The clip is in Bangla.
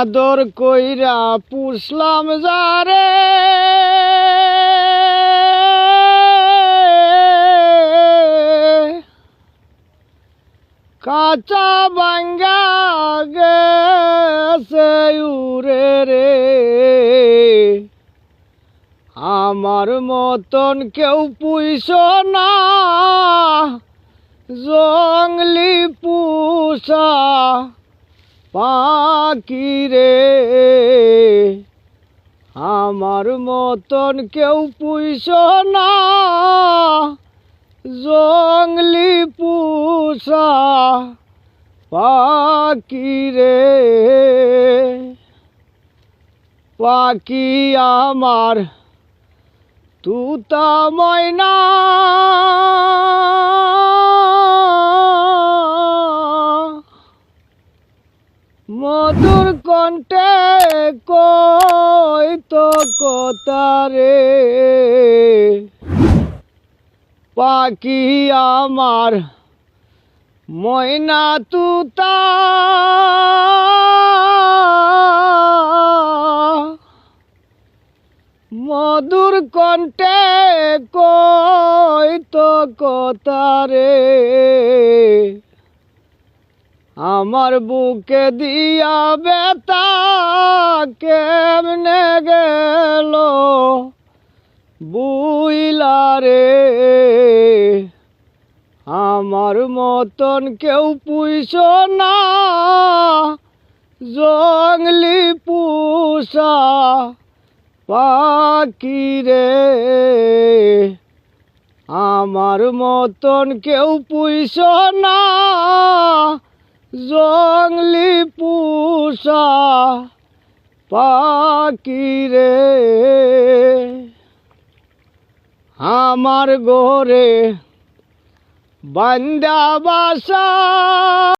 আদর কইরা পুষলাম যারে। কাঁচা বাঙ্গা গেছে উরে রে। আমার মতন কেউ পুইস না। জংলি পুষা পাখি রে। আমার মতন কেউ পুইস না। জংলি পুষা পাখি রে। পাখি আমার তুতা ময়না। মধুর কণ্ঠে কই তো কথারে পাখি আমার ময়না তুতা। মধুর কণ্ঠে কই তো কথারে আমার বুকে দিয়া বেতা কেমনে গেল? বুইলারে আমার মতন কেউ পুইস না। জংলি পুষা পাখি রে, আমার মতন কেউ পুইস না। জংলি পুষা পাকি রে। আমার গোরে বান্দা বাসা।